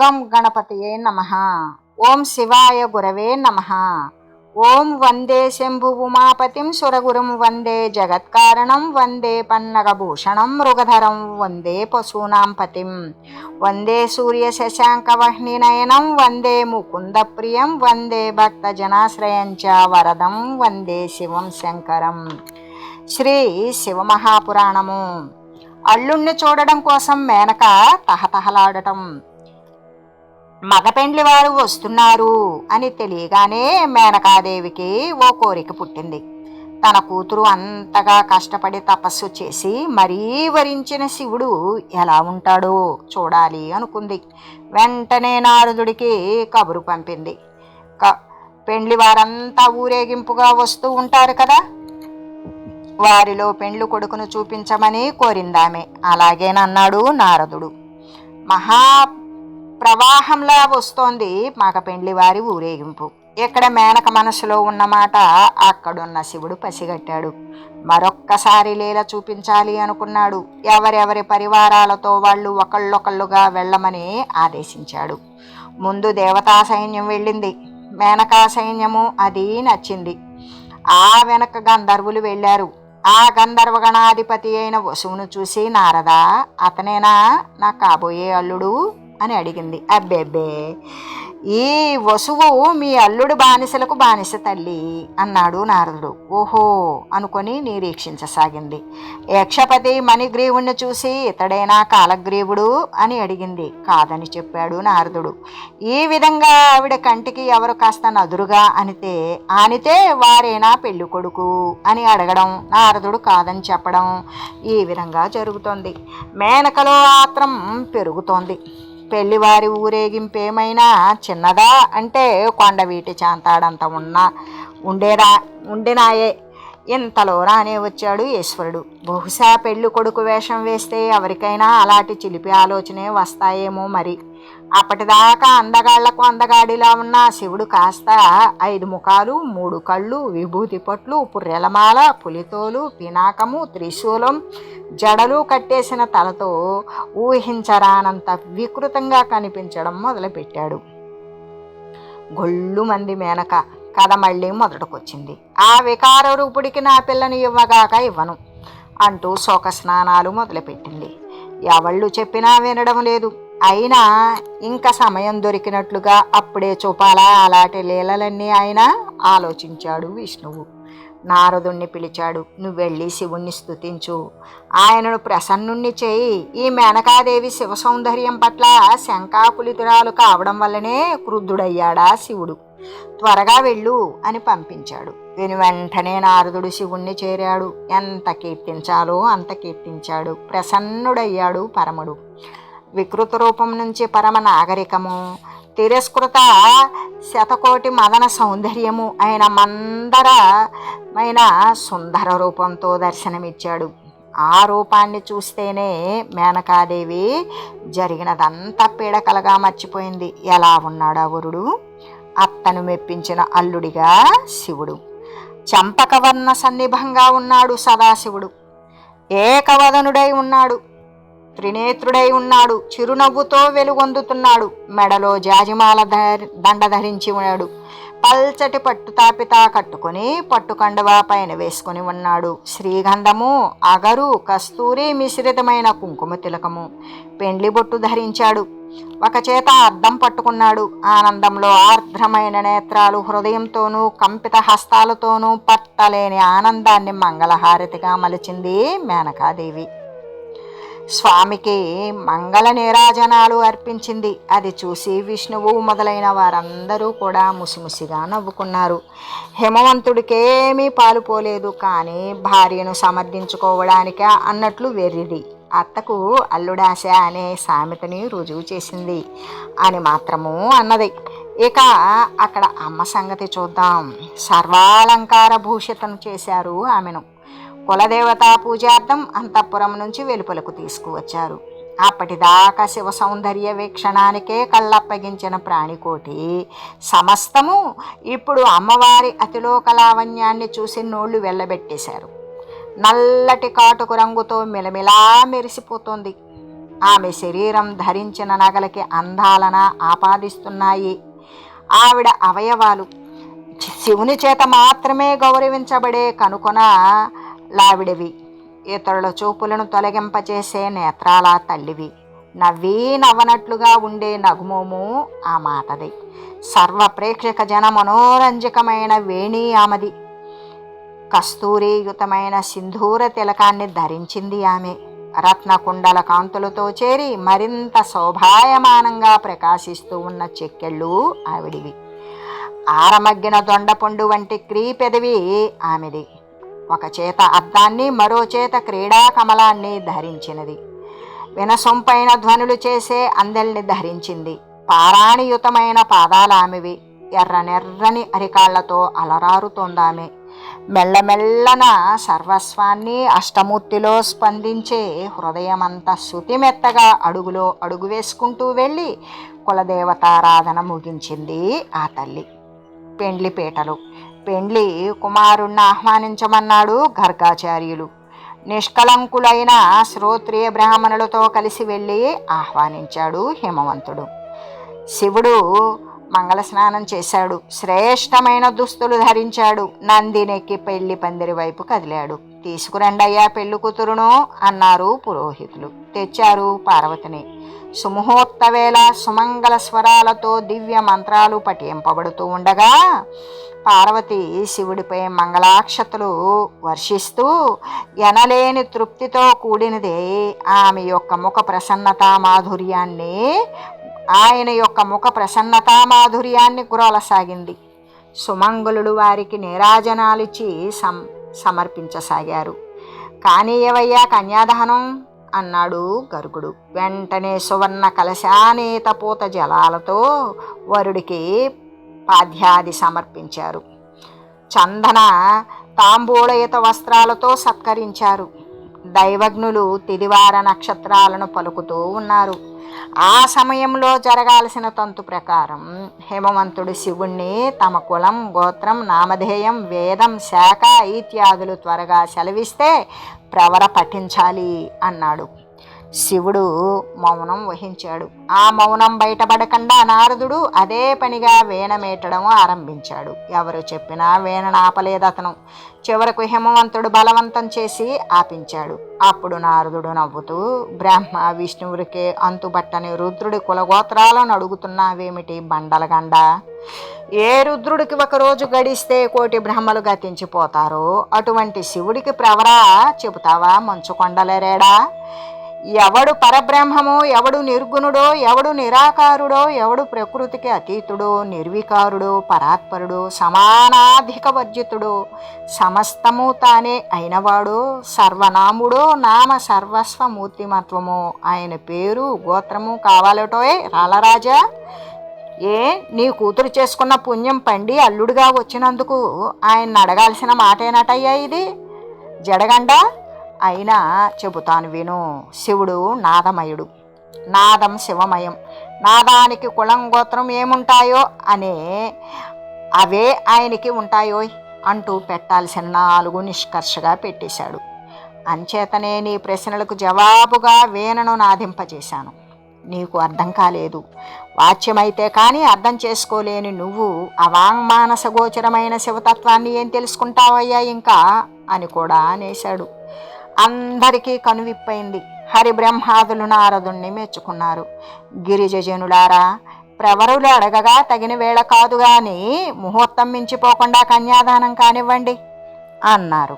గం గణపతియే నమ. ఓం శివాయ గురవే నమ. ఓం వందే శంభు ఉమాపతిం సురగురుం వందే జగత్కారణం వందే పన్నగభూషణం మృగధరం వందే పశూనాం పతిం. వందే సూర్య శశాంక వహ్నినయనం వందే ముకుంద ప్రియం వందే భక్తజనాశ్రయం చ వరదం వందే శివం శంకరం. శ్రీ శివమహాపురాణము అల్లుణ్ణి చూడడం కోసం మేనక తహతహలాడటం. మగపెండ్లి వారు వస్తున్నారు అని తెలియగానే మేనకాదేవికి ఓ కోరిక పుట్టింది. తన కూతురు అంతగా కష్టపడి తపస్సు చేసి మరీ వరించిన శివుడు ఎలా ఉంటాడో చూడాలి అనుకుంది. వెంటనే నారదుడికి కబురు పంపింది. క పెండ్లి వారంతా ఊరేగింపుగా వస్తూ ఉంటారు కదా? వారిలో పెండ్లు కొడుకును చూపించమని కోరిందామె. అలాగేనన్నాడు నారదుడు. మహా ప్రవాహంలా వస్తోంది మాక పెండ్లి వారి ఊరేగింపు. ఇక్కడ మేనక మనసులో ఉన్నమాట అక్కడున్న శివుడు పసిగట్టాడు. మరొక్కసారి లీల చూపించాలి అనుకున్నాడు. ఎవరెవరి పరివారాలతో వాళ్ళు ఒకళ్ళొకళ్ళుగా వెళ్ళమని ఆదేశించాడు. ముందు దేవతా సైన్యం వెళ్ళింది. మేనకా సైన్యము అది నచ్చింది. ఆ వెనక గంధర్వులు వెళ్ళారు. ఆ గంధర్వ గణాధిపతి అయిన వసువును చూసి నారదా అతనేనా? నా కాబోయే అల్లుడు అని అడిగింది. అబ్బెబ్బే ఈ వసువు మీ అల్లుడు బానిసలకు బానిస తల్లి అన్నాడు నారదుడు. ఓహో అనుకొని నిరీక్షించసాగింది. యక్షపతి మణిగ్రీవుణ్ణి చూసి ఇతడైనా కాలగ్రీవుడు అని అడిగింది. కాదని చెప్పాడు నారదుడు. ఈ విధంగా ఆవిడ కంటికి ఎవరు కాస్త నదురుగా అనితే ఆనితే వారేనా పెళ్ళి కొడుకు అని అడగడం నారదుడు కాదని చెప్పడం ఈ విధంగా జరుగుతోంది. మేనకలో ఆత్రం పెరుగుతోంది. పెళ్ళివారి ఊరేగింపేమైనా చిన్నదా అంటే కొండవీటి చాంతాడంత ఉన్న. ఉండేరా ఉండినాయే. ఇంతలో రానే వచ్చాడు ఈశ్వరుడు. బహుశా పెళ్ళి కొడుకు వేషం వేస్తే ఎవరికైనా అలాంటి చిలిపి ఆలోచనే వస్తాయేమో మరి. అప్పటిదాకా అందగాళ్ళకు అందగాడిలా ఉన్న శివుడు కాస్త ఐదు ముఖాలు మూడు కళ్ళు విభూతి పట్లు పుర్రెలమాల పులితోలు పినాకము త్రిశూలం జడలు కట్టేసిన తలతో ఊహించరానంత వికృతంగా కనిపించడం మొదలుపెట్టాడు. గొళ్ళు మంది మేనక కథ మళ్ళీ మొదటకొచ్చింది. ఆ వికార రూపుడికి నా పిల్లని ఇవ్వగాక ఇవ్వను అంటూ శోక స్నానాలు మొదలుపెట్టింది. ఎవళ్ళు చెప్పినా వినడం లేదు. అయినా ఇంకా సమయం దొరికినట్లుగా అప్పుడే చూపాలా? అలాంటి లీలలన్నీ ఆయన ఆలోచించాడు విష్ణువు. నారదుణ్ణి పిలిచాడు నువ్వు వెళ్ళి శివుణ్ణి స్తుతించు. ఆయనను ప్రసన్నుణ్ణి చేయి. ఈ మేనకాదేవి శివ సౌందర్యం పట్ల శంకాకులితురాలు కావడం వల్లనే క్రుద్ధుడయ్యాడా శివుడు? త్వరగా వెళ్ళు అని పంపించాడు. విని వెంటనే నారదుడు శివుణ్ణి చేరాడు. ఎంత కీర్తించాలో అంత కీర్తించాడు. ప్రసన్నుడయ్యాడు పరముడు. వికృత రూపం నుంచి పరమ నాగరికము. తిరస్కృత శతకోటి మదన సౌందర్యము అయిన మందరమైన సుందర రూపంతో దర్శనమిచ్చాడు. ఆ రూపాన్ని చూస్తేనే మేనకాదేవి జరిగినదంతా పీడకలగా మర్చిపోయింది. ఎలా ఉన్నాడా వరుడు? అత్తను మెప్పించిన అల్లుడిగా శివుడు. చంపకవర్ణ సన్నిభంగా ఉన్నాడు సదాశివుడు. ఏకవదనుడై ఉన్నాడు. త్రినేత్రుడై ఉన్నాడు. చిరునవ్వుతో వెలుగొందుతున్నాడు. మెడలో జాజిమాల ధరి దండ ధరించి ఉన్నాడు. పల్చటి పట్టు తాపితా కట్టుకొని పట్టుకండవా పైన వేసుకుని ఉన్నాడు. శ్రీగంధము అగరు కస్తూరి మిశ్రితమైన కుంకుమ తిలకము. పెండ్లి బొట్టు ధరించాడు. ఒక చేత అద్దం పట్టుకున్నాడు. ఆనందంలో ఆర్ద్రమైన నేత్రాలు హృదయంతోనూ కంపిత హస్తాలతోనూ పట్టలేని ఆనందాన్ని మంగళహారతిగా మలిచింది మేనకాదేవి. స్వామికి మంగళ నీరాజనాలు అర్పించింది. అది చూసి విష్ణువు మొదలైన వారందరూ కూడా ముసిముసిగా నవ్వుకున్నారు. హిమవంతుడికేమీ పాలుపోలేదు కానీ భార్యను సమర్థించుకోవడానిక అన్నట్లు వెర్రిది. అత్తకు అల్లుడాశ అనే సామెతని రుజువు చేసింది. అని మాత్రము అన్నది. ఇక అక్కడ అమ్మ సంగతి చూద్దాం. సర్వాలంకార భూషితం చేశారు ఆమెను. కులదేవతా పూజార్థం అంతఃపురం నుంచి వెలుపలకు తీసుకువచ్చారు. అప్పటిదాకా శివ సౌందర్య వీక్షణానికే కళ్ళప్పగించిన ప్రాణికోటి సమస్తము ఇప్పుడు అమ్మవారి అతిలోకలావణ్యాన్ని చూసి నోళ్ళు వెళ్ళబెట్టేశారు నల్లటి కాటుకు రంగుతో మిలమిలా మెరిసిపోతుంది. ఆమె శరీరం ధరించిన నగలకి అందాలన ఆపాదిస్తున్నాయి. ఆవిడ అవయవాలు. శివుని చేత మాత్రమే గౌరవించబడే కనుకొన లావిడివి. ఇతరుల చూపులను తొలగింపచేసే నేత్రాల తల్లివి. నవ్వీ నవ్వనట్లుగా ఉండే నగుమోము ఆ మాటది. సర్వ ప్రేక్షక జన మనోరంజకమైన వేణి ఆమెది. కస్తూరియుతమైన సింధూర తిలకాన్ని ధరించింది ఆమె. రత్నకుండల కాంతులతో చేరి మరింత శోభాయమానంగా ప్రకాశిస్తూ ఉన్న చెక్కెళ్ళు ఆవిడివి. ఆరమగ్గిన దొండపండు వంటి క్రీ పెదవి ఆమెది. ఒక చేత అద్దాన్ని మరో చేత క్రీడా కమలాన్ని ధరించినది. వినసొంపైన ధ్వనులు చేసే అందెల్ని ధరించింది. పారాణియుతమైన పాదాలు ఆమెవి ఎర్రనెర్రని అరికాళ్ళతో అలరారుతోందామె. మెల్లమెల్లన సర్వస్వాన్ని అష్టమూర్తిలో స్పందించే హృదయమంతా శృతిమెత్తగా అడుగులో అడుగు వేసుకుంటూ వెళ్ళి కులదేవతారాధన ముగించింది ఆ తల్లి. పెండ్లి పీటలు పెండ్లి కుమారుణ్ణి ఆహ్వానించమన్నాడు గర్గాచార్యులు. నిష్కలంకులైన శ్రోత్రియ బ్రాహ్మణులతో కలిసి వెళ్ళి ఆహ్వానించాడు హిమవంతుడు. శివుడు మంగళ స్నానం చేశాడు. శ్రేష్టమైన దుస్తులు ధరించాడు. నందినెక్కి పెళ్ళి పందిరి వైపు కదిలాడు. తీసుకురండి అయ్యా పెళ్ళి కూతురును అన్నారు పురోహితులు. తెచ్చారు పార్వతిని. సుమహోత్తవేళ సుమంగళ స్వరాలతో దివ్య మంత్రాలు పఠింపబడుతూ ఉండగా పార్వతి శివుడిపై మంగళాక్షతలు వర్షిస్తూ ఎనలేని తృప్తితో కూడినదే ఆమె యొక్క ముఖ ప్రసన్నత మాధుర్యాన్ని ఆయన యొక్క ముఖ ప్రసన్నతా మాధుర్యాన్ని కురలసాగింది. సుమంగళుడు వారికి నీరాజనాలిచ్చి సం సమర్పించసాగారు. కానీ ఏవయ్యా కన్యాదానం అన్నాడు గరుకుడు. వెంటనే సువర్ణ కలశానేత పూత జలాలతో వరుడికి పాధ్యాది సమర్పించారు. చందన తాంబూలయుత వస్త్రాలతో సత్కరించారు. దైవజ్ఞులు తిదివార నక్షత్రాలను పలుకుతూ ఉన్నారు. ఆ సమయంలో జరగాల్సిన తంతు ప్రకారం హేమవంతుడు శివుణ్ణి తమ కులం గోత్రం నామధేయం వేదం శాఖ ఇత్యాదులు త్వరగా సెలవిస్తే ప్రవర పఠించాలి అన్నాడు. శివుడు మౌనం వహించాడు. ఆ మౌనం బయటపడకుండా నారదుడు అదే పనిగా వీణమేటడం ఆరంభించాడు. ఎవరు చెప్పినా వీణ నాపలేదు అతను. చివరకు హిమవంతుడు బలవంతం చేసి ఆపించాడు. అప్పుడు నారదుడు నవ్వుతూ బ్రహ్మ విష్ణువుడికే అంతుబట్టని రుద్రుడి కులగోత్రాలను అడుగుతున్నావేమిటి బండలగండ? ఏ రుద్రుడికి ఒకరోజు గడిస్తే కోటి బ్రహ్మలు గతించిపోతారో? అటువంటి శివుడికి ప్రవరా? చెబుతావా మంచు కొండలేరేడా? ఎవడు పరబ్రహ్మమో ఎవడు నిర్గుణుడో ఎవడు నిరాకారుడో ఎవడు ప్రకృతికి అతీతుడో నిర్వికారుడో పరాత్పరుడో సమానాధిక వర్జితుడో సమస్తము తానే అయినవాడో సర్వనాముడో నామ సర్వస్వమూర్తిమత్వమో. ఆయన పేరు గోత్రము కావాలటోయ్ రాలరాజా. ఏ నీ కూతురు చేసుకున్న పుణ్యం పండి అల్లుడుగా వచ్చినందుకు ఆయన అడగాల్సిన మాటేనటయ్యా ఇది? జడగండ? అయినా చెబుతాను విను శివుడు నాదమయుడు. నాదం శివమయం. నాదానికి కులం గోత్రం ఏముంటాయో అనే అవే ఆయనకి ఉంటాయో అంటూ పెట్టాల్సిన నాలుగు నిష్కర్షగా పెట్టేశాడు. అంచేతనే నీ ప్రశ్నలకు జవాబుగా వీణను నాదింపజేశాను. నీకు అర్థం కాలేదు. వాచ్యమైతే కానీ అర్థం చేసుకోలేని నువ్వు అవాంగ్మానస గోచరమైన శివతత్వాన్ని ఏం తెలుసుకుంటావయ్యా ఇంకా? అని కూడా అనేశాడు. అందరికీ కనువిప్పైంది. హరి బ్రహ్మాదులు నారదుణ్ణి మెచ్చుకున్నారు. గిరిజజనులారా ప్రవరులు అడగగా తగిన వేళ కాదు గాని ముహూర్తం మించిపోకుండా కన్యాదానం కానివ్వండి అన్నారు.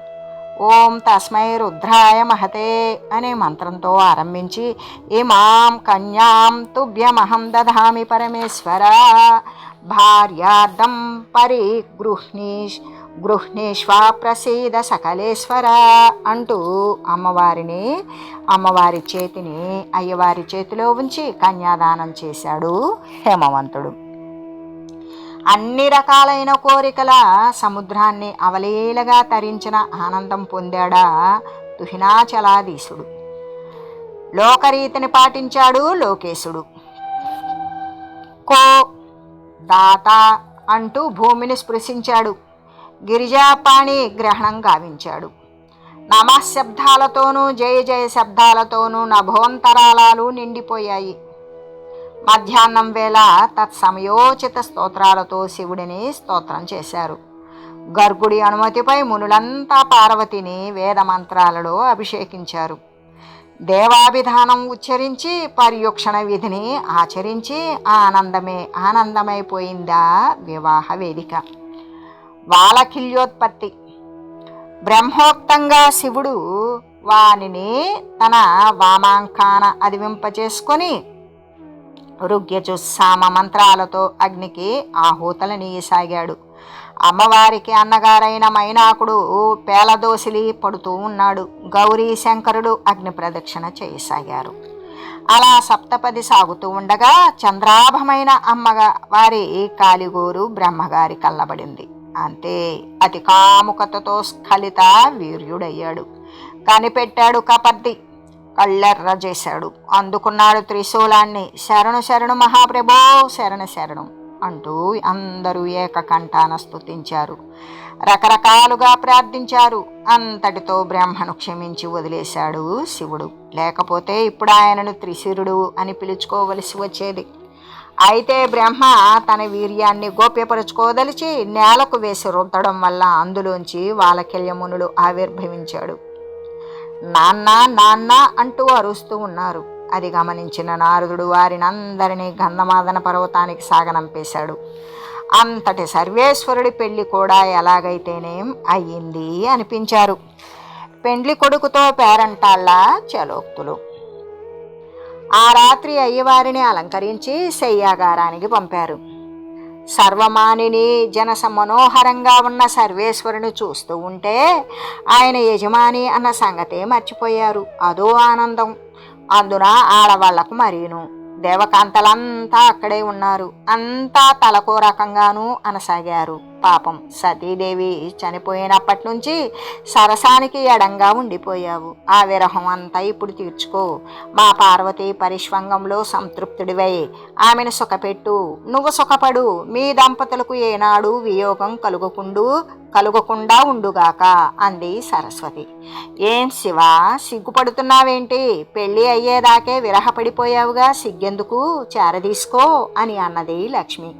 ఓం తస్మై రుద్రాయ మహతే అనే మంత్రంతో ఆరంభించి ఇమాం కన్యాం తుభ్యమహం దధామి పరమేశ్వర భార్యార్థం పరిగృహ్ణీష్ గృహ్ణీష్వా ప్రసీద సకలేశ్వర అంటూ అమ్మవారిని అమ్మవారి చేతిని అయ్యవారి చేతిలో ఉంచి కన్యాదానం చేశాడు హేమవంతుడు. అన్ని రకాలైన కోరికల సముద్రాన్ని అవలీలగా తరించిన ఆనందం పొందాడా తుహినాచలాధీశుడు. లోకరీతిని పాటించాడు లోకేశుడు. కో దాత అంటూ భూమిని స్పృశించాడు. గిరిజాపాణి గ్రహణం గావించాడు. నమశబ్దాలతోనూ జయ జయ శబ్దాలతోనూ నభోంతరాలాలు నిండిపోయాయి. మధ్యాహ్నం వేళ తత్సమయోచిత స్తోత్రాలతో శివుడిని స్తోత్రం చేశారు. గర్గుడి అనుమతిపై మునులంతా పార్వతిని వేదమంత్రాలలో అభిషేకించారు. దేవాభిధానం ఉచ్చరించి పర్యుక్షణ విధిని ఆచరించి ఆనందమే ఆనందమైపోయిందా వివాహ వేదిక. వాలకిల్యోత్పత్తి బ్రహ్మోక్తంగా శివుడు వానిని తన వామాంకాన అదివింపచేసుకొని రుగ్యచు సామ మంత్రాలతో అగ్నికి ఆహూతలనీయసాగాడు అమ్మవారికి అన్నగారైన మైనాకుడు పేలదోసిలి పడుతూ ఉన్నాడు. గౌరీ శంకరుడు అగ్ని ప్రదక్షిణ చేయసాగారు. అలా సప్తపది సాగుతూ ఉండగా చంద్రాభమైన అమ్మగా వారి కాలిగోరు బ్రహ్మగారి కల్లబడింది అంతే అతి కాముకతతో స్ఖలిత వీర్యుడయ్యాడు. కనిపెట్టాడు కపర్ది కళ్ళెర్ర చేశాడు. అందుకున్నాడు త్రిశూలాన్ని. శరణు శరణు మహాప్రభో శరణ శరణు అంటూ అందరూ ఏకకంఠాన స్తుతించారు. రకరకాలుగా ప్రార్థించారు. అంతటితో బ్రహ్మను క్షమించి వదిలేశాడు శివుడు. లేకపోతే ఇప్పుడు ఆయనను త్రిశిరుడు అని పిలుచుకోవలసి వచ్చేది. అయితే బ్రహ్మ తన వీర్యాన్ని గోప్యపరుచుకోదలిచి నేలకు వేసి రుద్దడం వల్ల అందులోంచి వాలకెల్యమునులు ఆవిర్భవించాడు. నాన్న నాన్న అంటూ అరుస్తూ ఉన్నారు. అది గమనించిన నారదుడు వారినందరినీ గంధమాదన పర్వతానికి సాగనంపేశాడు. అంతటి సర్వేశ్వరుడి పెళ్ళి కూడా ఎలాగైతేనేం అయ్యింది అనిపించారు. పెండ్లి కొడుకుతో పేరంటాళ్ళ చలోక్తులు. ఆ రాత్రి అయ్యవారిని అలంకరించి శయ్యాగారానికి పంపారు. సర్వమానిని జనస మనోహరంగా ఉన్న సర్వేశ్వరుని చూస్తూ ఉంటే ఆయన యజమాని అన్న సంగతే మర్చిపోయారు. అదో ఆనందం. అందున ఆడవాళ్ళకు మరీను. దేవకాంతలంతా అక్కడే ఉన్నారు. అంతా తలకో రకంగానూ అనసాగారు. పాపం సతీదేవి చనిపోయినప్పటి నుంచి సరసానికి ఎడంగా ఉండిపోయావు. ఆ విరహం అంతా ఇప్పుడు తీర్చుకో. మా పార్వతి పరిష్వంగంలో సంతృప్తుడివై. ఆమెను సుఖపెట్టు. నువ్వు సుఖపడు. మీ దంపతులకు ఏనాడు వియోగం కలుగకుండు కలుగకుండా ఉండుగాక అంది సరస్వతి. ఏం శివ సిగ్గుపడుతున్నావేంటి? పెళ్ళి అయ్యేదాకే విరహపడిపోయావుగా ఎందుకు? చేరదీసుకో అని అన్నది లక్ష్మి.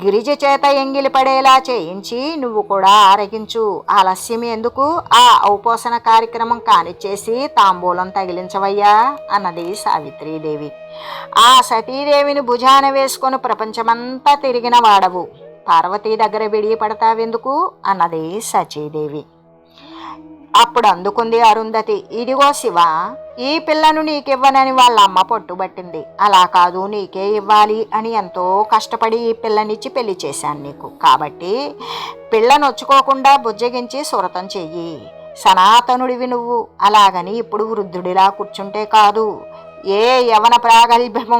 గిరిజ చేత ఎంగిలి పడేలా చేయించి నువ్వు కూడా ఆరగించు. ఆలస్యం ఎందుకు? ఆ ఔపోసన కార్యక్రమం కానిచ్చేసి తాంబూలం తగిలించవయ్యా అన్నది సావిత్రీదేవి. ఆ సతీదేవిని భుజాన వేసుకొని ప్రపంచమంతా తిరిగిన వాడవు. పార్వతీ దగ్గర విడిగి పడతావెందుకు? అన్నది సచీదేవి. అప్పుడు అందుకుంది అరుంధతి. ఇదిగో శివ ఈ పిల్లను నీకివ్వనని వాళ్ళ అమ్మ పట్టుబట్టింది. అలా కాదు నీకే ఇవ్వాలి అని ఎంతో కష్టపడి ఈ పిల్లనిచ్చి పెళ్ళి చేశాను నీకు. కాబట్టి పిల్ల నొచ్చుకోకుండా బుజ్జగించి సురతం చెయ్యి. సనాతనుడివి నువ్వు. అలాగని ఇప్పుడు వృద్ధుడిలా కూర్చుంటే కాదు. ఏ యవన ప్రాగల్భము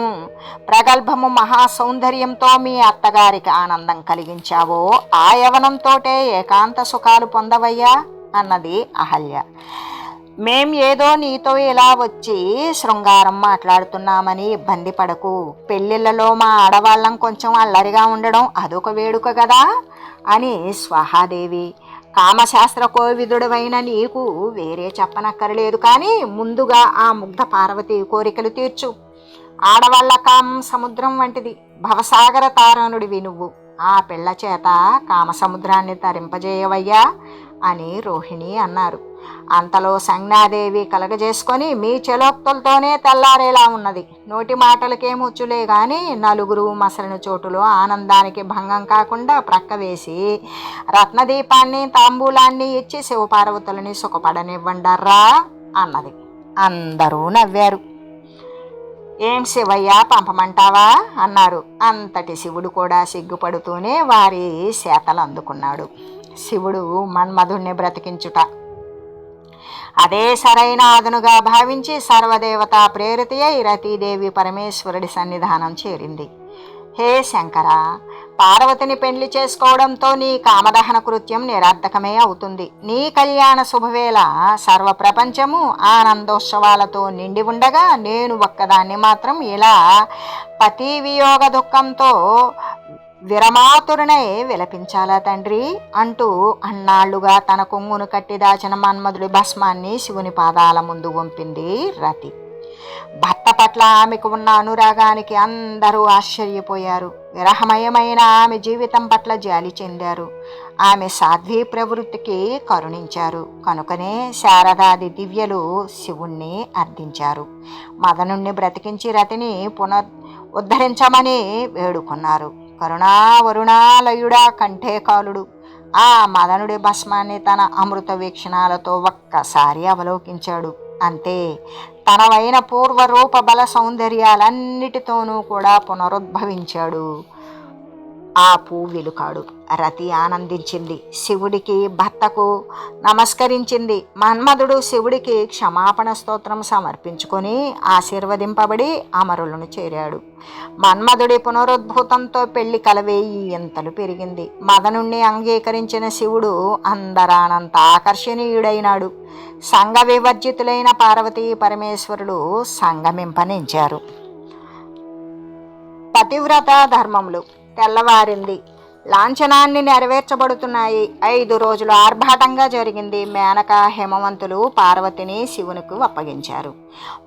ప్రగల్భము మహా సౌందర్యంతో మీ అత్తగారికి ఆనందం కలిగించావో ఆ యవనంతోటే ఏకాంత సుఖాలు పొందవయ్యా. అన్నది అహల్య. మేం ఏదో నీతో ఇలా వచ్చి శృంగారం మాట్లాడుతున్నామని ఇబ్బంది పడకు. పెళ్ళిళ్ళలో మా ఆడవాళ్ళం కొంచెం అల్లరిగా ఉండడం అదొక వేడుక కదా అని స్వహాదేవి. కామశాస్త్ర కోవిదుడవైన నీకు వేరే చెప్పనక్కర్లేదు కానీ ముందుగా ఆ ముగ్ధ పార్వతి కోరికలు తీర్చు. ఆడవాళ్ళ కామం సముద్రం వంటిది. భవసాగర తారణుడివి నువ్వు. ఆ పిల్ల చేత కామసముద్రాన్ని తరింపజేయవయ్యా. అని రోహిణి అన్నారు. అంతలో సంజ్ఞాదేవి కలగజేసుకొని మీ చెలోక్తులతోనే తెల్లారేలా ఉన్నది. నోటి మాటలకేమొచ్చులే గాని నలుగురు మసలిన చోటులో ఆనందానికి భంగం కాకుండా ప్రక్కవేసి రత్నదీపాన్ని తాంబూలాన్ని ఇచ్చి శివపార్వతులని సుఖపడనివ్వండర్రా అన్నది. అందరూ నవ్వారు. ఏం శివయ్య పంపమంటావా? అన్నారు. అంతటి శివుడు కూడా సిగ్గుపడుతూనే వారి శాతలు అందుకున్నాడు శివుడు మన్మధుణ్ణి బ్రతికించుట. అదే సరైన అదనుగా భావించి సర్వదేవత ప్రేరిత అయి రతీదేవి పరమేశ్వరుడి సన్నిధానం చేరింది. హే శంకర పార్వతిని పెళ్ళి చేసుకోవడంతో నీ కామదహన కృత్యం నిరర్ధకమే అవుతుంది. నీ కళ్యాణ శుభవేళ సర్వ ప్రపంచము ఆనందోత్సవాలతో నిండి ఉండగా నేను ఒక్కదాన్ని మాత్రం ఇలా పతివియోగ దుఃఖంతో విరమాతురునై విలపించాలా తండ్రి? అంటూ అన్నాళ్ళుగా తన కొంగును కట్టి దాచిన మన్మధుడి భస్మాన్ని శివుని పాదాల ముందు వంపింది రతి. భర్త పట్ల ఆమెకు ఉన్న అనురాగానికి అందరూ ఆశ్చర్యపోయారు. విరహమయమైన ఆమె జీవితం పట్ల జాలి చెందారు. ఆమె సాధ్వీ ప్రవృత్తికి కరుణించారు. కనుకనే శారదాది దివ్యలు శివుణ్ణి అర్థించారు మదనుణ్ణి బ్రతికించి రతిని పునర్ ఉద్ధరించమని వేడుకున్నారు. కరుణా వరుణాలయుడా కంఠేకాలుడు. ఆ మదనుడి భస్మాన్ని తన అమృత వీక్షణాలతో ఒక్కసారి అవలోకించాడు. అంతే తనవైన పూర్వరూప బల సౌందర్యాలన్నిటితోనూ కూడా పునరుద్భవించాడు. ఆ పువ్విలుకాడు రతి ఆనందించింది. శివుడికి భర్తకు నమస్కరించింది. మన్మధుడు శివుడికి క్షమాపణ స్తోత్రం సమర్పించుకొని ఆశీర్వదింపబడి అమరులను చేరాడు. మన్మధుడి పునరుద్భూతంతో పెళ్ళి కలవేయి ఎంతలు పెరిగింది. మదనుణ్ణి అంగీకరించిన శివుడు అందరానంత ఆకర్షణీయుడైనాడు. సంఘ వివర్జితులైన పార్వతీ పరమేశ్వరుడు సంగమింపనించారు పతివ్రత ధర్మములు. తెల్లవారింది. లాంఛనాన్ని నెరవేర్చబడుతున్నాయి. ఐదు రోజులు ఆర్భాటంగా జరిగింది మేనక హేమవంతులు పార్వతిని శివునికి అప్పగించారు.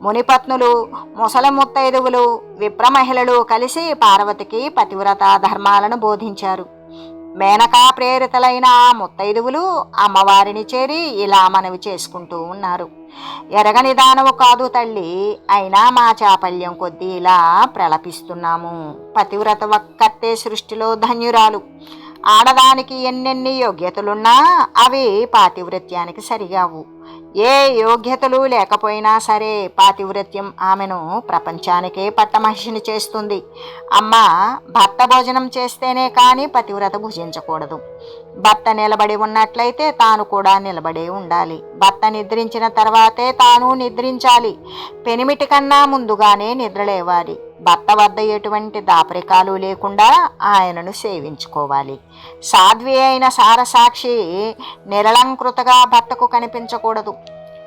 మునిపత్నులు ముసలి ముత్తైదువులు విప్ర మహిళలు కలిసి పార్వతికి పతివ్రత ధర్మాలను బోధించారు. మేనకా ప్రేరితలైన ఆ ముత్తైదువులు అమ్మవారిని చేరి ఇలా మనవి చేసుకుంటూ ఉన్నారు. ఎరగని దానవు కాదు తల్లి అయినా మా చాపల్యం కొద్దీ ఇలా ప్రలపిస్తున్నాము. పతివ్రత ఒక్కత్తే సృష్టిలో ధన్యురాలు. ఆడదానికి ఎన్నెన్ని యోగ్యతలున్నా అవి పాతివ్రత్యానికి సరిగావు. ఏ యోగ్యతలు లేకపోయినా సరే పాతివ్రత్యం ఆమెను ప్రపంచానికే పట్టమహిషిని చేస్తుంది. అమ్మ భర్త భోజనం చేస్తేనే కానీ పతివ్రత భుజించకూడదు. భర్త నిలబడి ఉన్నట్లయితే తాను కూడా నిలబడే ఉండాలి. భర్త నిద్రించిన తర్వాతే తాను నిద్రించాలి. పెనిమిటి కన్నా ముందుగానే నిద్రలేవాలి. భర్త వద్ద ఎటువంటి దాపరికాలు లేకుండా ఆయనను సేవించుకోవాలి. సాధ్వి అయిన సారసాక్షి నిరలంకృతగా భర్తకు కనిపించకూడదు.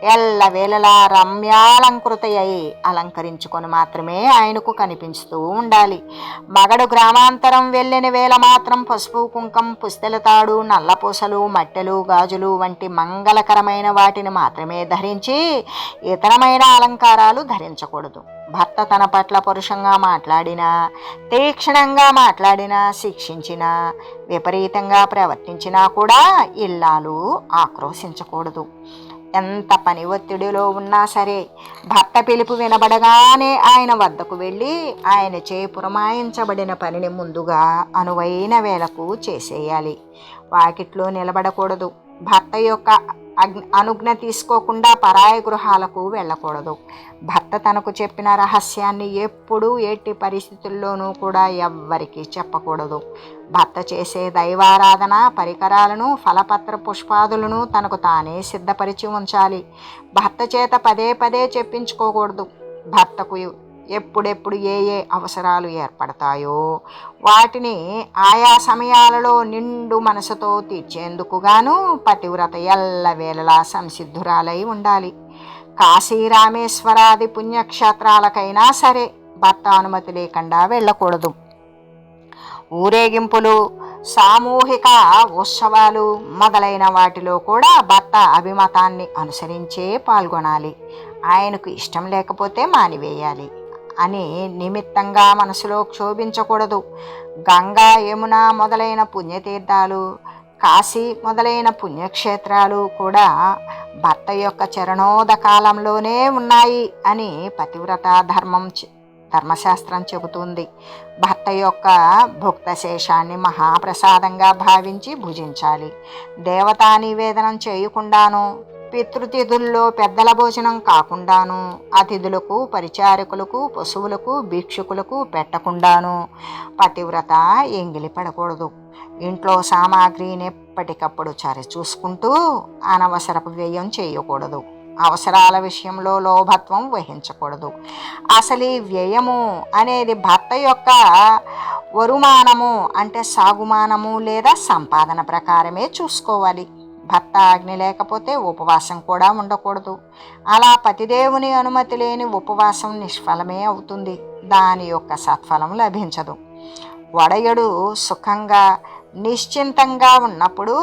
ఎల్లవేళలా రమ్యాలంకృతయ్యి అలంకరించుకొని మాత్రమే ఆయనకు కనిపించుతూ ఉండాలి. మగడు గ్రామాంతరం వెళ్ళిన వేళ మాత్రం పసుపు కుంకం పుస్తెలతాడు నల్లపూసలు మట్టెలు గాజులు వంటి మంగళకరమైన వాటిని మాత్రమే ధరించి ఇతరమైన అలంకారాలు ధరించకూడదు. భర్త తన పట్ల పరుషంగా మాట్లాడినా తీక్షణంగా మాట్లాడినా శిక్షించినా విపరీతంగా ప్రవర్తించినా కూడా ఇల్లాలు ఆక్రోశించకూడదు. ఎంత పని ఒత్తిడిలో ఉన్నా సరే భర్త పిలుపు వినబడగానే ఆయన వద్దకు వెళ్ళి ఆయన చే పురమాయించబడిన పనిని ముందుగా అనువైన వేళకు చేసేయాలి. వాకిట్లో నిలబడకూడదు. భర్త యొక్క అనుజ్ఞ తీసుకోకుండా పరాయ గృహాలకు వెళ్ళకూడదు. భర్త తనకు చెప్పిన రహస్యాన్ని ఎప్పుడూ ఎట్టి పరిస్థితుల్లోనూ కూడా ఎవ్వరికీ చెప్పకూడదు. భర్త చేసే దైవారాధన పరికరాలను ఫలపత్ర పుష్పాదులను తనకు తానే సిద్ధపరిచి ఉంచాలి. భర్త చేత పదే పదే చెప్పించుకోకూడదు. భర్తకు ఎప్పుడెప్పుడు ఏ ఏ అవసరాలు ఏర్పడతాయో వాటిని ఆయా సమయాలలో నిండు మనసుతో తీర్చేందుకు గాను పతివ్రత ఎల్లవేళలా సంసిద్ధురాలై ఉండాలి. కాశీ రామేశ్వరాది పుణ్యక్షేత్రాలకైనా సరే భర్త అనుమతి లేకుండా వెళ్ళకూడదు. ఊరేగింపులు సామూహిక ఉత్సవాలు మొదలైన వాటిలో కూడా భర్త అభిమతాన్ని అనుసరించే పాల్గొనాలి. ఆయనకు ఇష్టం లేకపోతే మానివేయాలి. అని నిమిత్తంగా మనసులో క్షోభించకూడదు. గంగా యమున మొదలైన పుణ్యతీర్థాలు కాశీ మొదలైన పుణ్యక్షేత్రాలు కూడా భర్త యొక్క చరణోద కాలంలోనే ఉన్నాయి అని పతివ్రత ధర్మం ధర్మశాస్త్రం చెబుతుంది. భర్త యొక్క భుక్త శేషాన్ని మహాప్రసాదంగా భావించి భుజించాలి. దేవతా నివేదనం చేయకుండాను పితృతిథుల్లో పెద్దల భోజనం కాకుండాను అతిథులకు పరిచారకులకు పశువులకు భిక్షుకులకు పెట్టకుండాను పతివ్రత ఎంగిలి పడకూడదు. ఇంట్లో సామాగ్రిని ఎప్పటికప్పుడు చరి చూసుకుంటూ అనవసరపు వ్యయం చేయకూడదు. అవసరాల విషయంలో లోభత్వం వహించకూడదు. అసలు ఈ వ్యయము అనేది భర్త యొక్క వరుమానము అంటే సాగుమానము లేదా సంపాదన ప్రకారమే చూసుకోవాలి. భర్త ఆజ్ఞ లేకపోతే ఉపవాసం కూడా ఉండకూడదు. అలా పతిదేవుని అనుమతి లేని ఉపవాసం నిష్ఫలమే అవుతుంది. దాని యొక్క సత్ఫలం లభించదు. వడయుడు సుఖంగా నిశ్చింతంగా ఉన్నప్పుడు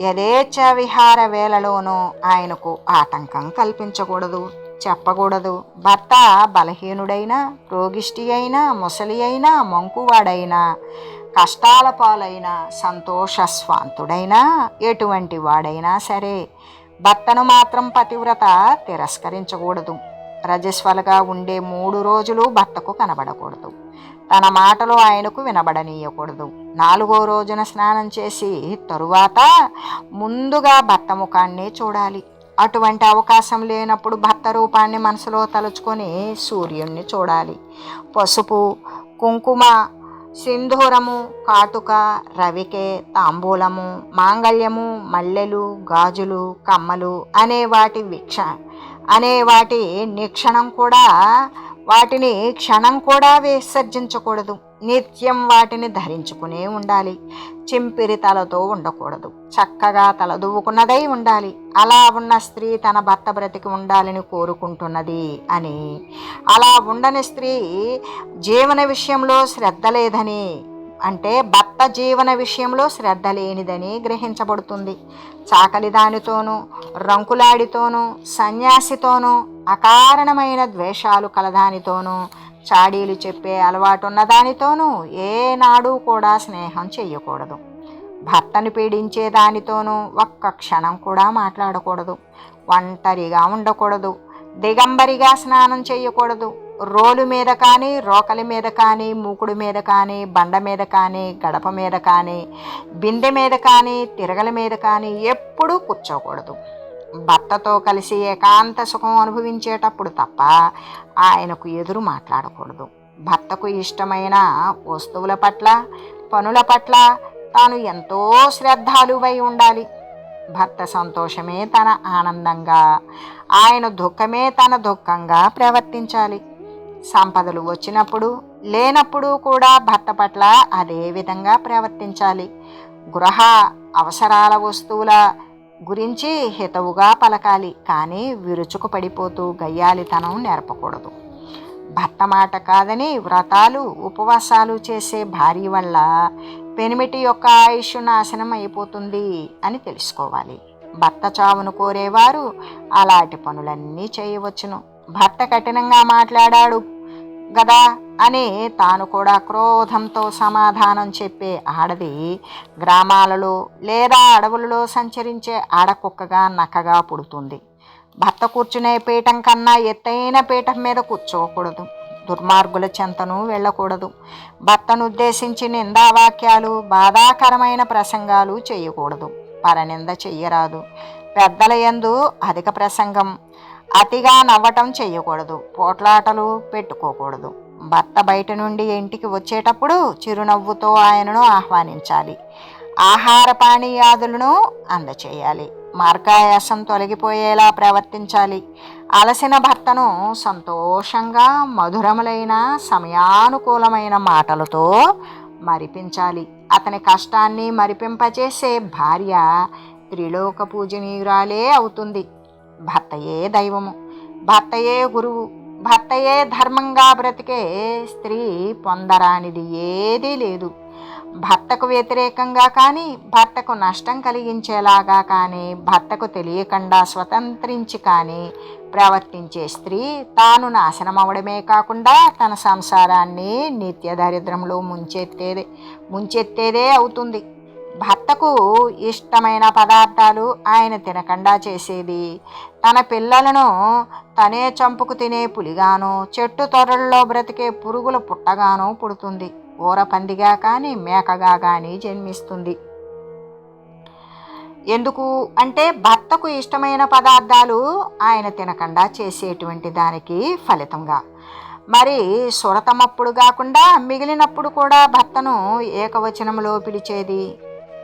యథేచ్ఛ విహార వేళలోనూ ఆయనకు ఆటంకం కల్పించకూడదు. చెప్పకూడదు. భర్త బలహీనుడైనా రోగిష్టి అయినా ముసలి అయినా మంకువాడైనా కష్టాల పాలైన సంతోషస్వాంతుడైనా ఎటువంటి వాడైనా సరే భర్తను మాత్రం పతివ్రత తిరస్కరించకూడదు. రజస్వలుగా ఉండే మూడు రోజులు భర్తకు కనబడకూడదు. తన మాటలు ఆయనకు వినబడనీయకూడదు. నాలుగో రోజున స్నానం చేసి తరువాత ముందుగా భర్త ముఖాన్ని చూడాలి. అటువంటి అవకాశం లేనప్పుడు భర్త రూపాన్ని మనసులో తలుచుకొని సూర్యుణ్ణి చూడాలి. పసుపు కుంకుమ సింధూరము కాటుక రవికే తాంబూలము మాంగళ్యము మల్లెలు గాజులు కమ్మలు అనే వాటి వీక్ష అనే వాటి నిక్షణం కూడా వాటిని క్షణం కూడా విసర్జించకూడదు. నిత్యం వాటిని ధరించుకునే ఉండాలి. చింపిరి తలతో ఉండకూడదు. చక్కగా తలదువ్వుకున్నదై ఉండాలి. అలా ఉన్న స్త్రీ తన భర్త బ్రతికి ఉండాలని కోరుకుంటున్నది అని. అలా ఉండని స్త్రీ జీవన విషయంలో శ్రద్ధ లేదని అంటే భర్త జీవన విషయంలో శ్రద్ధ లేనిదని గ్రహించబడుతుంది. చాకలి దానితోనూ రంకులాడితోనూ సన్యాసితోనూ అకారణమైన ద్వేషాలు కలదానితోనూ చాడీలు చెప్పే అలవాటు ఉన్నదానితోనూ ఏనాడు కూడా స్నేహం చెయ్యకూడదు. భర్తను పీడించే దానితోనూ ఒక్క క్షణం కూడా మాట్లాడకూడదు. ఒంటరిగా ఉండకూడదు. దిగంబరిగా స్నానం చేయకూడదు రోలు మీద కానీ రోకలి మీద కానీ మూకుడు మీద కానీ బండ మీద కానీ గడప మీద కానీ బిందె మీద కానీ తిరగల మీద కానీ ఎప్పుడూ కూర్చోకూడదు. భర్తతో కలిసి ఏకాంత సుఖం అనుభవించేటప్పుడు తప్ప ఆయనకు ఎదురు మాట్లాడకూడదు. భర్తకు ఇష్టమైన వస్తువుల పట్ల పనుల పట్ల తాను ఎంతో శ్రద్ధాలువై ఉండాలి. భర్త సంతోషమే తన ఆనందంగా ఆయన దుఃఖమే తన దుఃఖంగా ప్రవర్తించాలి. సంపదలు వచ్చినప్పుడు లేనప్పుడు కూడా భర్త పట్ల అదే విధంగా ప్రవర్తించాలి. గృహ అవసరాల వస్తువుల గురించి హితవుగా పలకాలి కానీ విరుచుకు పడిపోతూ గయ్యాలితనం నేర్పకూడదు. భర్త మాట కాదని వ్రతాలు ఉపవాసాలు చేసే భార్య వల్ల పెనిమిటి యొక్క ఆయుష్ నాశనం అయిపోతుంది అని తెలుసుకోవాలి. భర్త చావును కోరేవారు అలాంటి పనులన్నీ చేయవచ్చును. భర్త కఠినంగా మాట్లాడాడు గదా అని తాను కూడా క్రోధంతో సమాధానం చెప్పే ఆడది గ్రామాలలో లేదా అడవులలో సంచరించే ఆడకుక్కగా నక్కగా పుడుతుంది. భర్త కూర్చునే పీఠం కన్నా ఎత్తైన పీఠం మీద కూర్చోకూడదు. దుర్మార్గుల చెంతను వెళ్ళకూడదు. భర్తను ఉద్దేశించి నిందావాక్యాలు బాధాకరమైన ప్రసంగాలు చేయకూడదు. పరనింద చెయ్యరాదు. పెద్దల యందు అధిక ప్రసంగం అతిగా నవ్వటం చేయకూడదు. పోట్లాటలు పెట్టుకోకూడదు. భర్త బయట నుండి ఇంటికి వచ్చేటప్పుడు చిరునవ్వుతో ఆయనను ఆహ్వానించాలి. ఆహార పానీయాదులను అందచేయాలి. మార్గాయాసం తొలగిపోయేలా ప్రవర్తించాలి. అలసిన భర్తను సంతోషంగా మధురములైన సమయానుకూలమైన మాటలతో మరిపించాలి. అతని కష్టాన్ని మరిపింపచేసే భార్య త్రిలోక పూజనీయురాలే అవుతుంది. భర్తయే దైవము. భర్తయే గురువు. భర్తయే ధర్మంగా బ్రతికే స్త్రీ పొందరానిది ఏదీ లేదు. భర్తకు వ్యతిరేకంగా కానీ భర్తకు నష్టం కలిగించేలాగా కానీ భర్తకు తెలియకుండా స్వతంత్రించి కానీ ప్రవర్తించే స్త్రీ తాను నాశనమవడమే కాకుండా తన సంసారాన్ని నిత్య దరిద్రంలో ముంచెత్తేదే ముంచెత్తేదే అవుతుంది. భర్తకు ఇష్టమైన పదార్థాలు ఆయన తినకుండా చేసేది. తన పిల్లలను తనే చంపుకు తినే పులిగాను చెట్టు తొరల్లో బ్రతికే పురుగుల పుట్టగాను పుడుతుంది. ఊర పందిగా కానీ మేకగా కానీ జన్మిస్తుంది. ఎందుకు? అంటే భర్తకు ఇష్టమైన పదార్థాలు ఆయన తినకుండా చేసేటువంటి దానికి ఫలితంగా. మరి సురతమప్పుడు కాకుండా మిగిలినప్పుడు కూడా భర్తను ఏకవచనంలో పిలిచేది?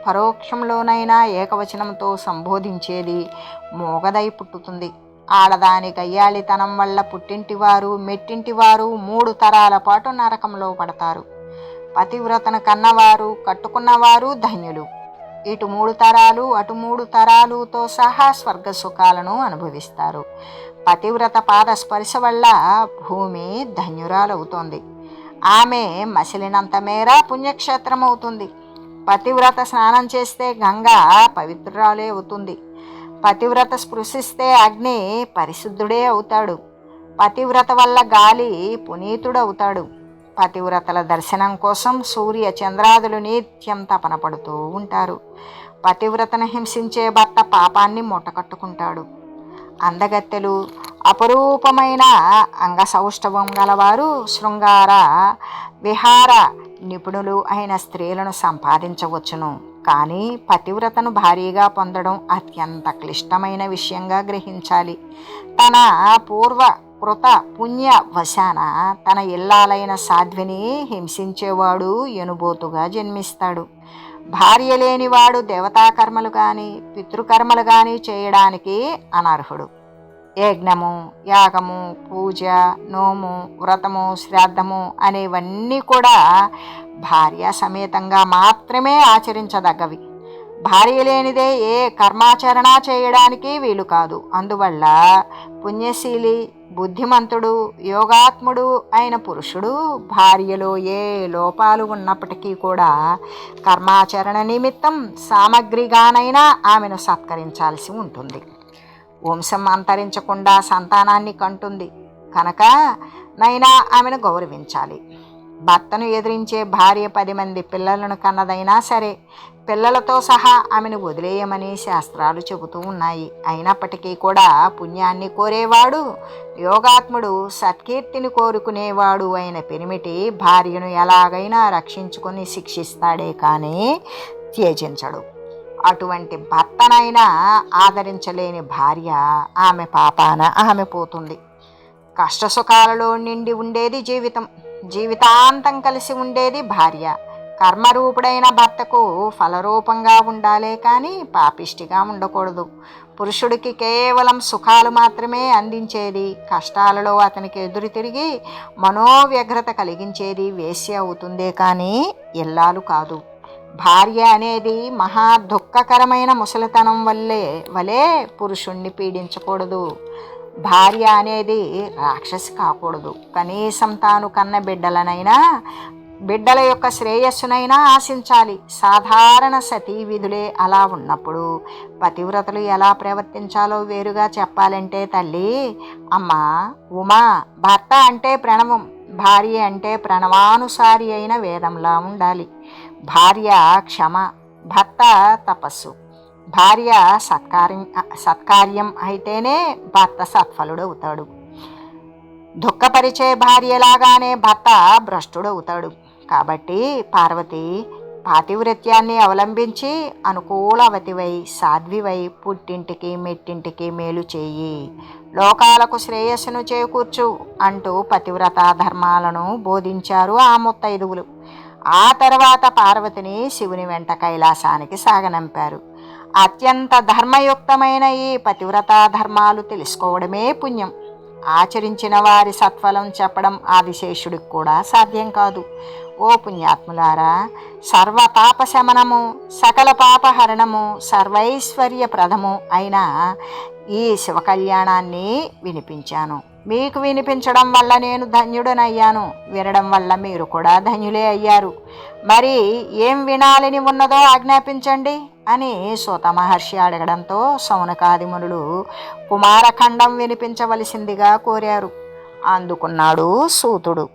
పరోక్షంలోనైనా ఏకవచనంతో సంబోధించేది మోగదై పుట్టుతుంది. ఆడదాని గయ్యాళితనం వల్ల పుట్టింటివారు మెట్టింటివారు మూడు తరాల పాటు నరకంలో పడతారు. పతివ్రతను కన్నవారు కట్టుకున్నవారు ధన్యులు. ఇటు మూడు తరాలు అటు మూడు తరాలుతో సహా స్వర్గ సుఖాలను అనుభవిస్తారు. పతివ్రత పాద స్పర్శ వల్ల భూమి ధన్యురాలవుతోంది. ఆమె మసిలినంత మేర పుణ్యక్షేత్రం అవుతుంది పతివ్రత స్నానం చేస్తే గంగా పవిత్రురాలే అవుతుంది. పతివ్రత స్పృశిస్తే అగ్ని పరిశుద్ధుడే అవుతాడు. పతివ్రత వల్ల గాలి పునీతుడవుతాడు. పతివ్రతల దర్శనం కోసం సూర్య చంద్రాదులు నిత్యం తపన పడుతూ ఉంటారు. పతివ్రతను హింసించే భర్త పాపాన్ని మూటకట్టుకుంటాడు. అందగత్తెలు అపరూపమైన అంగసౌష్ఠవం గలవారు శృంగార విహార నిపుణులు అయిన స్త్రీలను సంపాదించవచ్చును. కానీ పతివ్రతను భారీగా పొందడం అత్యంత క్లిష్టమైన విషయంగా గ్రహించాలి. తన పూర్వ కృత పుణ్య వశాన తన ఇల్లాలైన సాధ్విని హింసించేవాడు ఎనుబోతుగా జన్మిస్తాడు. భార్య లేనివాడు దేవతాకర్మలు కానీ పితృకర్మలు కానీ చేయడానికి అనర్హుడు. యజ్ఞము యాగము పూజ నోము వ్రతము శ్రాద్ధము అనేవన్నీ కూడా భార్య సమేతంగా మాత్రమే ఆచరించదగ్గవి. భార్య లేనిదే ఏ కర్మాచరణ చేయడానికి వీలు కాదు. అందువల్ల పుణ్యశీలి బుద్ధిమంతుడు యోగాత్ముడు అయిన పురుషుడు భార్యలో ఏ లోపాలు ఉన్నప్పటికీ కూడా కర్మాచరణ నిమిత్తం సామగ్రిగానైనా ఆమెను సత్కరించాల్సి ఉంటుంది. వంశం అంతరించకుండా సంతానాన్ని కంటుంది. కనుక నైనా ఆమెను గౌరవించాలి. భర్తను ఎదిరించే భార్య పది మంది పిల్లలను కన్నదైనా సరే పిల్లలతో సహా ఆమెను వదిలేయమని శాస్త్రాలు చెబుతూ ఉన్నాయి. అయినప్పటికీ కూడా పుణ్యాన్ని కోరేవాడు యోగాత్ముడు సత్కీర్తిని కోరుకునేవాడు అయిన పెనిమిటి భార్యను ఎలాగైనా రక్షించుకొని శిక్షిస్తాడే కానీ త్యజించడు. అటువంటి భర్తనైనా ఆదరించలేని భార్య ఆమె పాపాన ఆమె పోతుంది. కష్టసుఖాలలో నిండి ఉండేది జీవితం. జీవితాంతం కలిసి ఉండేది భార్య. కర్మరూపుడైన భర్తకు ఫలరూపంగా ఉండాలే కానీ పాపిష్టిగా ఉండకూడదు. పురుషుడికి కేవలం సుఖాలు మాత్రమే అందించేది. కష్టాలలో అతనికి ఎదురు తిరిగి మనోవ్యగ్రత కలిగించేది వేశ్య అవుతుందే కానీ ఇల్లాలు కాదు. భార్య అనేది మహా దుఃఖకరమైన ముసలితనం వల్లే వలే పురుషుణ్ణి పీడించకూడదు. భార్య అనేది రాక్షసి కాకూడదు. కనీసం తాను కన్న బిడ్డలనైనా బిడ్డల యొక్క శ్రేయస్సునైనా ఆశించాలి. సాధారణ సతీ విధులే అలా ఉన్నప్పుడు పతివ్రతలు ఎలా ప్రవర్తించాలో వేరుగా చెప్పాలంటే తల్లి అమ్మ ఉమా భర్త అంటే ప్రణవం భార్య అంటే ప్రణవానుసారి అయిన వేదంలా ఉండాలి. భార్య క్షమ భర్త తపస్సు. భార్య సత్కార్యం సత్కార్యం అయితేనే భర్త సత్ఫలుడవుతాడు. దుఃఖపరిచే భార్యలాగానే భర్త భ్రష్టుడవుతాడు. కాబట్టి పార్వతి పాతివ్రత్యాన్ని అవలంబించి అనుకూలవతివై సాధ్వివై పుట్టింటికి మెట్టింటికి మేలు చేయి లోకాలకు శ్రేయస్సును చేకూర్చు అంటూ పతివ్రత ధర్మాలను బోధించారు ఆ ముత్తైదువులు. ఆ తర్వాత పార్వతిని శివుని వెంట కైలాసానికి సాగనంపారు. అత్యంత ధర్మయుక్తమైన ఈ పతివ్రత ధర్మాలు తెలుసుకోవడమే పుణ్యం. ఆచరించిన వారి సత్ఫలం చెప్పడం ఆదిశేషుడికి కూడా సాధ్యం కాదు. ఓ పుణ్యాత్ములారా సర్వపాపశమనము సకల పాపహరణము సర్వైశ్వర్యప్రదము అయిన ఈ శివ కళ్యాణాన్ని వినిపించాను. మీకు వినిపించడం వల్ల నేను ధన్యుడనయ్యాను. వినడం వల్ల మీరు కూడా ధన్యులే అయ్యారు. మరి ఏం వినాలని ఉన్నదో ఆజ్ఞాపించండి అని సూత మహర్షి అడగడంతో సౌనకాదిమునులు కుమారఖండం వినిపించవలసిందిగా కోరారు. అందుకున్నాడు సూతుడు.